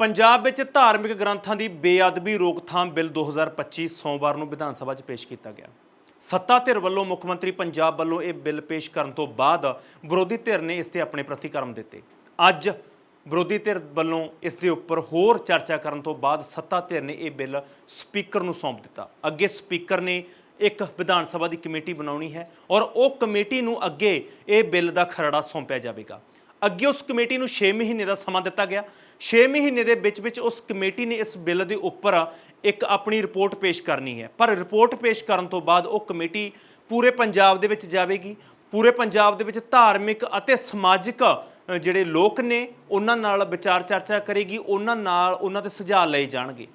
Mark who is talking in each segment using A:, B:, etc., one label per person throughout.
A: ਪੰਜਾਬ ਵਿੱਚ ਧਾਰਮਿਕ ਗ੍ਰੰਥਾਂ ਦੀ ਬੇਅਦਬੀ ਰੋਕਥਾਮ ਬਿੱਲ 2025 ਸੋਮਵਾਰ ਨੂੰ ਵਿਧਾਨ ਸਭਾ 'ਚ ਪੇਸ਼ ਕੀਤਾ ਗਿਆ। ਸੱਤਾ ਧਿਰ ਵੱਲੋਂ ਮੁੱਖ ਮੰਤਰੀ ਪੰਜਾਬ ਵੱਲੋਂ ਇਹ ਬਿੱਲ ਪੇਸ਼ ਕਰਨ ਤੋਂ ਬਾਅਦ ਵਿਰੋਧੀ ਧਿਰ ਨੇ ਇਸ ਤੇ ਆਪਣੇ ਪ੍ਰਤੀਕਰਮ ਦਿੱਤੇ। ਅੱਜ ਵਿਰੋਧੀ ਧਿਰ ਵੱਲੋਂ ਇਸ ਦੇ ਉੱਪਰ ਹੋਰ ਚਰਚਾ ਕਰਨ ਤੋਂ ਬਾਅਦ ਸੱਤਾ ਧਿਰ ਨੇ ਇਹ ਬਿੱਲ ਸਪੀਕਰ ਨੂੰ ਸੌਂਪ ਦਿੱਤਾ। ਅੱਗੇ ਸਪੀਕਰ ਨੇ ਇੱਕ ਵਿਧਾਨ ਸਭਾ ਦੀ ਕਮੇਟੀ ਬਣਾਉਣੀ ਹੈ ਔਰ ਉਹ ਕਮੇਟੀ ਨੂੰ ਅੱਗੇ ਇਹ ਬਿੱਲ ਦਾ ਖਰੜਾ ਸੌਂਪਿਆ ਜਾਵੇਗਾ। ਅੱਗੇ ਉਸ ਕਮੇਟੀ ਨੂੰ 6 ਮਹੀਨੇ ਦਾ ਸਮਾਂ ਦਿੱਤਾ ਗਿਆ। 6 ਮਹੀਨੇ ਦੇ ਵਿੱਚ ਵਿੱਚ ਉਸ ਕਮੇਟੀ ਨੇ ਇਸ ਬਿੱਲ ਦੇ ਉੱਪਰ ਇੱਕ ਆਪਣੀ ਰਿਪੋਰਟ ਪੇਸ਼ ਕਰਨੀ ਹੈ। ਪਰ ਰਿਪੋਰਟ ਪੇਸ਼ ਕਰਨ ਤੋਂ ਬਾਅਦ ਉਹ ਕਮੇਟੀ ਪੂਰੇ ਪੰਜਾਬ ਦੇ ਵਿੱਚ ਜਾਵੇਗੀ। ਪੂਰੇ ਪੰਜਾਬ ਦੇ ਵਿੱਚ ਧਾਰਮਿਕ ਅਤੇ ਸਮਾਜਿਕ ਜਿਹੜੇ ਲੋਕ ਨੇ, ਉਹਨਾਂ ਨਾਲ ਵਿਚਾਰ ਚਰਚਾ ਕਰੇਗੀ, ਉਹਨਾਂ ਨਾਲ ਉਹਨਾਂ ਦੇ ਸੁਝਾਅ ਲਏ ਜਾਣਗੇ।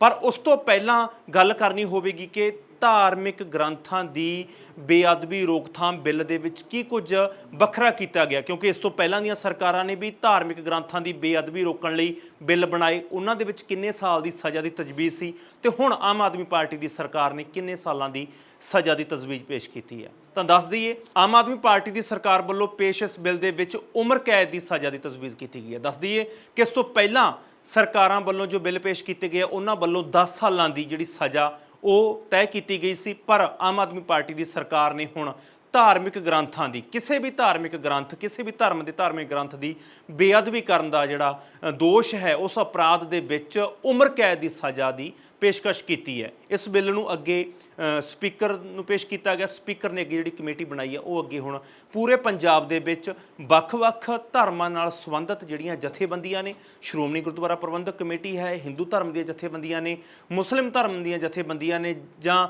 A: ਪਰ ਉਸ ਤੋਂ ਪਹਿਲਾਂ ਗੱਲ ਕਰਨੀ ਹੋਵੇਗੀ ਕਿ ਧਾਰਮਿਕ ਗ੍ਰੰਥਾਂ ਦੀ ਬੇਅਦਬੀ ਰੋਕਥਾਮ ਬਿੱਲ ਦੇ ਵਿੱਚ ਕੀ ਕੁਝ ਵੱਖਰਾ ਕੀਤਾ ਗਿਆ? ਕਿਉਂਕਿ ਇਸ ਤੋਂ ਪਹਿਲਾਂ ਦੀਆਂ ਸਰਕਾਰਾਂ ਨੇ ਵੀ ਧਾਰਮਿਕ ਗ੍ਰੰਥਾਂ ਦੀ ਬੇਅਦਬੀ ਰੋਕਣ ਲਈ ਬਿੱਲ ਬਣਾਏ। ਉਹਨਾਂ ਦੇ ਵਿੱਚ ਕਿੰਨੇ ਸਾਲ ਦੀ ਸਜ਼ਾ ਦੀ ਤਜਵੀਜ਼ ਸੀ ਤੇ ਹੁਣ ਆਮ ਆਦਮੀ ਪਾਰਟੀ ਦੀ ਸਰਕਾਰ ਨੇ ਕਿੰਨੇ ਸਾਲਾਂ ਦੀ ਸਜ਼ਾ ਦੀ ਤਜਵੀਜ਼ ਪੇਸ਼ ਕੀਤੀ ਹੈ? ਤਾਂ ਦੱਸ ਦਈਏ, ਆਮ ਆਦਮੀ ਪਾਰਟੀ ਦੀ ਸਰਕਾਰ ਵੱਲੋਂ ਪੇਸ਼ ਇਸ ਬਿੱਲ ਦੇ ਵਿੱਚ ਉਮਰ ਕੈਦ ਦੀ ਸਜ਼ਾ ਦੀ ਤਜਵੀਜ਼ ਕੀਤੀ ਗਈ ਹੈ। ਦੱਸ ਦਈਏ ਕਿ ਇਸ ਤੋਂ ਪਹਿਲਾਂ ਸਰਕਾਰਾਂ ਵੱਲੋਂ ਜੋ ਬਿੱਲ ਪੇਸ਼ ਕੀਤੇ ਗਏ ਉਹਨਾਂ ਵੱਲੋਂ 10 ਸਾਲਾਂ ਦੀ ਜਿਹੜੀ ਸਜ਼ਾ ਉਹ ਤੈਅ ਕੀਤੀ ਗਈ ਸੀ, ਪਰ ਆਮ ਆਦਮੀ ਪਾਰਟੀ ਦੀ ਸਰਕਾਰ ਨੇ ਹੁਣ ਧਾਰਮਿਕ ਗ੍ਰੰਥਾਂ ਦੀ, ਕਿਸੇ ਵੀ ਧਾਰਮਿਕ ਗ੍ਰੰਥ, ਕਿਸੇ ਵੀ ਧਰਮ ਦੇ ਧਾਰਮਿਕ ਗ੍ਰੰਥ ਦੀ ਬੇਅਦਬੀ ਕਰਨ ਦਾ ਜਿਹੜਾ ਦੋਸ਼ ਹੈ, ਉਸ ਅਪਰਾਧ ਦੇ ਵਿੱਚ ਉਮਰ ਕੈਦ ਦੀ ਸਜ਼ਾ ਦੀ ਪੇਸ਼ਕਸ਼ ਕੀਤੀ ਹੈ। ਇਸ ਬਿੱਲ ਨੂੰ ਅੱਗੇ ਸਪੀਕਰ ਨੂੰ ਪੇਸ਼ ਕੀਤਾ ਗਿਆ। ਸਪੀਕਰ ਨੇ ਅੱਗੇ ਜਿਹੜੀ ਕਮੇਟੀ ਬਣਾਈ ਹੈ, ਉਹ ਅੱਗੇ ਹੁਣ ਪੂਰੇ ਪੰਜਾਬ ਦੇ ਵਿੱਚ ਵੱਖ-ਵੱਖ ਧਰਮਾਂ ਨਾਲ ਸੰਬੰਧਿਤ ਜਿਹੜੀਆਂ ਜਥੇਬੰਦੀਆਂ ਨੇ, ਸ਼੍ਰੋਮਣੀ ਗੁਰਦੁਆਰਾ ਪ੍ਰਬੰਧਕ ਕਮੇਟੀ ਹੈ, ਹਿੰਦੂ ਧਰਮ ਦੀਆਂ ਜਥੇਬੰਦੀਆਂ ਨੇ, ਮੁਸਲਿਮ ਧਰਮ ਦੀਆਂ ਜਥੇਬੰਦੀਆਂ ਨੇ, ਜਾਂ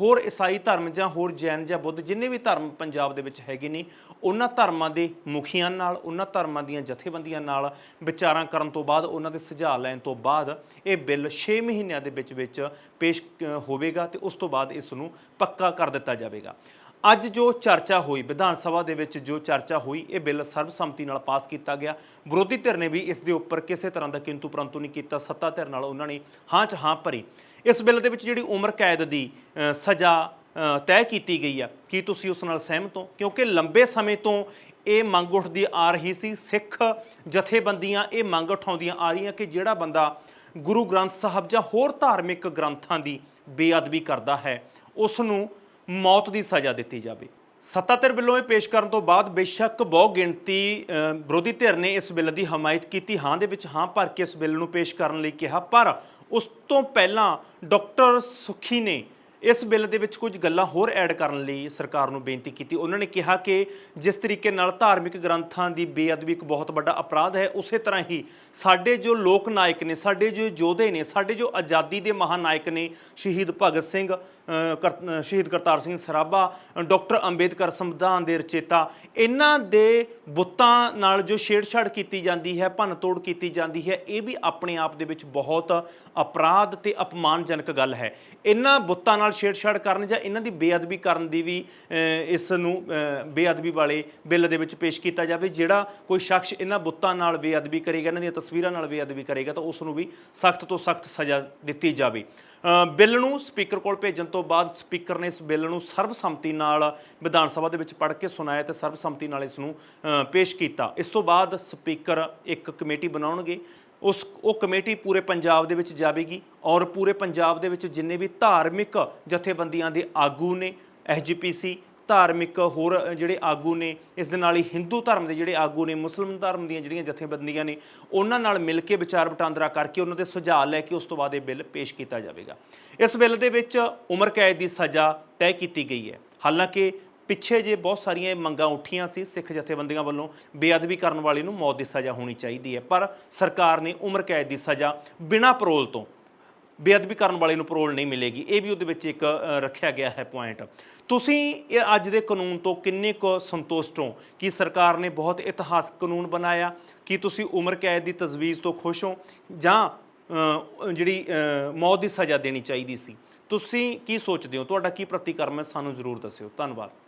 A: ਹੋਰ ਈਸਾਈ ਧਰਮ ਜਾਂ ਹੋਰ ਜੈਨ ਜਾਂ ਬੁੱਧ ਜਿੰਨੇ ਵੀ ਧਰਮ ਪੰਜਾਬ ਦੇ ਵਿੱਚ ਹੈਗੇ ਨੇ, ਉਹਨਾਂ ਧਰਮਾਂ ਦੇ ਮੁਖੀਆਂ ਨਾਲ, ਉਹਨਾਂ ਧਰਮਾਂ ਦੀਆਂ ਜਥੇਬੰਦੀਆਂ ਨਾਲ ਵਿਚਾਰਾਂ ਕਰਨ ਤੋਂ ਬਾਅਦ, ਉਹਨਾਂ ਦੇ ਸੁਝਾਅ ਲੈਣ ਤੋਂ ਬਾਅਦ ਇਹ ਬਿੱਲ 6 ਮਹੀਨਿਆਂ ਦੇ ਵਿੱਚ ਵਿੱਚ ਪੇਸ਼ ਹੋਵੇਗਾ ਤੇ ਉਸ ਤੋਂ ਬਾਅਦ ਇਸ ਨੂੰ ਪੱਕਾ ਕਰ ਦਿੱਤਾ ਜਾਵੇਗਾ। ਅੱਜ ਜੋ ਚਰਚਾ ਹੋਈ, ਵਿਧਾਨ ਸਭਾ ਦੇ ਵਿੱਚ ਜੋ ਚਰਚਾ ਹੋਈ, ਇਹ ਬਿੱਲ ਸਰਬਸੰਮਤੀ ਨਾਲ ਪਾਸ ਕੀਤਾ ਗਿਆ। ਵਿਰੋਧੀ ਧਿਰ ਨੇ ਵੀ ਇਸ ਦੇ ਉੱਪਰ ਕਿਸੇ ਤਰ੍ਹਾਂ ਦਾ ਕਿੰਤੂ ਪਰੰਤੂ ਨਹੀਂ ਕੀਤਾ, ਸੱਤਾ ਧਿਰ ਨਾਲ ਉਹਨਾਂ ਨੇ ਹਾਂ ਚ ਹਾਂ ਭਰੀ। ਇਸ ਬਿੱਲ ਦੇ ਵਿੱਚ ਜਿਹੜੀ ਉਮਰ ਕੈਦ ਦੀ ਸਜ਼ਾ ਤੈਅ ਕੀਤੀ ਗਈ ਆ, ਕੀ ਤੁਸੀਂ ਉਸ ਨਾਲ ਸਹਿਮਤ ਹੋ? ਕਿਉਂਕਿ ਲੰਬੇ ਸਮੇਂ ਤੋਂ ਇਹ ਮੰਗ ਉੱਠਦੀ ਆ ਰਹੀ ਸੀ, ਸਿੱਖ ਜਥੇਬੰਦੀਆਂ ਇਹ ਮੰਗ ਉਠਾਉਂਦੀਆਂ ਆ ਰਹੀਆਂ ਕਿ ਜਿਹੜਾ ਬੰਦਾ ਗੁਰੂ ਗ੍ਰੰਥ ਸਾਹਿਬ ਜਾਂ ਹੋਰ ਧਾਰਮਿਕ ਗ੍ਰੰਥਾਂ ਦੀ ਬੇਅਦਬੀ ਕਰਦਾ ਹੈ ਉਸ ਨੂੰ ਮੌਤ ਦੀ ਸਜ਼ਾ ਦਿੱਤੀ ਜਾਵੇ। ਸੱਤਾ ਧਿਰ ਵੱਲੋਂ ਇਹ ਪੇਸ਼ ਕਰਨ ਤੋਂ ਬਾਅਦ ਬੇਸ਼ੱਕ ਬਹੁ ਗਿਣਤੀ ਵਿਰੋਧੀ ਧਿਰ ਨੇ ਇਸ ਬਿੱਲ ਦੀ ਹਮਾਇਤ ਕੀਤੀ। ਹਾਂ ਦੇ ਵਿੱਚ ਹਾਂ ਭਰ ਕੇ ਇਸ ਬਿੱਲ ਨੂੰ ਪੇਸ਼ ਕਰਨ ਲਈ ਕਿਹਾ, ਪਰ ਉਸ ਤੋਂ ਪਹਿਲਾਂ ਡਾਕਟਰ ਸੁਖੀ ਨੇ ਇਸ ਬਿੱਲ ਦੇ ਵਿੱਚ ਕੁਝ ਗੱਲਾਂ ਹੋਰ ਐਡ ਕਰਨ ਲਈ ਸਰਕਾਰ ਨੂੰ ਬੇਨਤੀ ਕੀਤੀ। ਉਹਨਾਂ ਨੇ ਕਿਹਾ ਕਿ ਜਿਸ ਤਰੀਕੇ ਨਾਲ ਧਾਰਮਿਕ ਗ੍ਰੰਥਾਂ ਦੀ ਬੇਅਦਬੀ ਇੱਕ ਬਹੁਤ ਵੱਡਾ ਅਪਰਾਧ ਹੈ ਉਸੇ ਤਰ੍ਹਾਂ ਹੀ ਸਾਡੇ ਜੋ ਲੋਕ ਨਾਇਕ ਨੇ ਸਾਡੇ ਜੋ ਯੋਧੇ ਨੇ ਸਾਡੇ ਜੋ ਆਜ਼ਾਦੀ ਦੇ ਮਹਾਨਾਇਕ ਨੇ ਸ਼ਹੀਦ ਭਗਤ ਸਿੰਘ ਕਰ- ਸ਼ਹੀਦ ਕਰਤਾਰ ਸਿੰਘ ਸਰਾਭਾ ਅ, ਡਾਕਟਰ ਅੰਬੇਦਕਰ ਸੰਵਿਧਾਨ ਦੇ ਰਚੇਤਾ ਇਹਨਾਂ ਦੇ ਬੁੱਤਾਂ ਨਾਲ ਜੋ ਛੇੜਛਾੜ ਕੀਤੀ ਜਾਂਦੀ ਹੈ ਭੰਨ ਤੋੜ ਕੀਤੀ ਜਾਂਦੀ ਹੈ ਇਹ ਵੀ ਆਪਣੇ ਆਪ ਦੇ ਵਿੱਚ ਬਹੁਤ ਅਪਰਾਧ ਤੇ ਅਪਮਾਨਜਨਕ ਗੱਲ ਹੈ। ਇਹਨਾਂ ਬੁੱਤਾਂ ਨਾਲ ਛੇੜਛਾੜ ਕਰਨ ਜਾਂ ਇਹਨਾਂ ਦੀ ਬੇਅਦਬੀ ਕਰਨ ਦੀ ਵੀ ਇਸ ਨੂੰ ਬੇਅਦਬੀ ਵਾਲੇ ਬਿੱਲ ਦੇ ਵਿੱਚ ਪੇਸ਼ ਕੀਤਾ ਜਾਵੇ, ਜਿਹੜਾ ਕੋਈ ਸ਼ਖਸ ਇਹਨਾਂ ਬੁੱਤਾਂ ਨਾਲ ਬੇਅਦਬੀ ਕਰੇਗਾ, ਇਹਨਾਂ ਦੀਆਂ ਤਸਵੀਰਾਂ ਨਾਲ ਬੇਅਦਬੀ ਕਰੇਗਾ, ਤਾਂ ਉਸ ਨੂੰ ਵੀ ਸਖਤ ਤੋਂ ਸਖਤ ਸਜ਼ਾ ਦਿੱਤੀ ਜਾਵੇ। ਬਿੱਲ ਨੂੰ ਸਪੀਕਰ ਕੋਲ ਭੇਜਣ ਤੋਂ ਬਾਅਦ ਸਪੀਕਰ ਨੇ ਇਸ ਬਿੱਲ ਨੂੰ ਸਰਬਸੰਮਤੀ ਨਾਲ ਵਿਧਾਨ ਸਭਾ ਦੇ ਵਿੱਚ ਪੜ੍ਹ ਕੇ ਸੁਣਾਇਆ ਤੇ ਸਰਬਸੰਮਤੀ ਨਾਲ ਇਸ ਨੂੰ ਪੇਸ਼ ਕੀਤਾ। ਇਸ ਤੋਂ ਬਾਅਦ ਸਪੀਕਰ ਇੱਕ ਕਮੇਟੀ ਬਣਾਉਣਗੇ। ਉਸ ਉਹ ਕਮੇਟੀ ਪੂਰੇ ਪੰਜਾਬ ਦੇ ਵਿੱਚ ਜਾਵੇਗੀ ਔਰ ਪੂਰੇ ਪੰਜਾਬ ਦੇ ਵਿੱਚ ਜਿੰਨੇ ਵੀ ਧਾਰਮਿਕ ਜਥੇਬੰਦੀਆਂ ਦੇ ਆਗੂ ਨੇ ਐਸਜੀਪੀਸੀ ਧਾਰਮਿਕ ਹੋਰ ਜਿਹੜੇ ਆਗੂ ਨੇ, ਇਸ ਦੇ ਨਾਲ ਹੀ ਹਿੰਦੂ ਧਰਮ ਦੇ ਜਿਹੜੇ ਆਗੂ ਨੇ, ਮੁਸਲਿਮ ਧਰਮ ਦੀਆਂ ਜਿਹੜੀਆਂ ਜਥੇਬੰਦੀਆਂ ਨੇ, ਉਹਨਾਂ ਨਾਲ ਮਿਲ ਕੇ ਵਿਚਾਰ ਵਟਾਂਦਰਾ ਕਰਕੇ ਉਹਨਾਂ ਦੇ ਸੁਝਾਅ ਲੈ ਕੇ ਉਸ ਤੋਂ ਬਾਅਦ ਇਹ ਬਿੱਲ ਪੇਸ਼ ਕੀਤਾ ਜਾਵੇਗਾ। ਇਸ ਬਿੱਲ ਦੇ ਵਿੱਚ ਉਮਰ ਕੈਦ ਦੀ ਸਜ਼ਾ ਤੈਅ ਕੀਤੀ ਗਈ ਹੈ। ਹਾਲਾਂਕਿ ਪਿੱਛੇ ਜੇ ਬਹੁਤ ਸਾਰੀਆਂ ਇਹ ਮੰਗਾਂ ਉੱਠੀਆਂ ਸੀ, ਸਿੱਖ ਜਥੇਬੰਦੀਆਂ ਵੱਲੋਂ ਬੇਅਦਬੀ ਕਰਨ ਵਾਲੇ ਨੂੰ ਮੌਤ ਦੀ ਸਜ਼ਾ ਹੋਣੀ ਚਾਹੀਦੀ ਹੈ। ਪਰ ਸਰਕਾਰ ਨੇ ਉਮਰ ਕੈਦ ਦੀ ਸਜ਼ਾ ਬਿਨਾਂ ਪਰੋਲ ਤੋਂ ਬੇਅਦਬੀ ਕਰਨ ਵਾਲੇ ਨੂੰ ਪਰੋਲ ਨਹੀਂ ਮਿਲੇਗੀ। ਇਹ ਵੀ ਉਹਦੇ ਵਿੱਚ ਇੱਕ ਰੱਖਿਆ ਗਿਆ ਹੈ ਪੁਆਇੰਟ ਤੁਸੀਂ ਇਹ ਅੱਜ ਦੇ ਕਾਨੂੰਨ ਤੋਂ ਕਿੰਨੇ ਕੁ ਸੰਤੁਸ਼ਟ ਹੋ ਕਿ ਸਰਕਾਰ ਨੇ ਬਹੁਤ ਇਤਿਹਾਸਕ ਕਾਨੂੰਨ ਬਣਾਇਆ? ਕਿ ਤੁਸੀਂ ਉਮਰ ਕੈਦ ਦੀ ਤਜਵੀਜ਼ ਤੋਂ ਖੁਸ਼ ਹੋ? ਜਾਂ ਜਿਹੜੀ ਮੌਤ ਦੀ ਸਜ਼ਾ ਦੇਣੀ ਚਾਹੀਦੀ ਸੀ? ਤੁਸੀਂ ਕੀ ਸੋਚਦੇ ਹੋ? ਤੁਹਾਡਾ ਕੀ ਪ੍ਰਤੀਕਰਮ ਹੈ? ਸਾਨੂੰ ਜ਼ਰੂਰ ਦੱਸਿਓ। ਧੰਨਵਾਦ।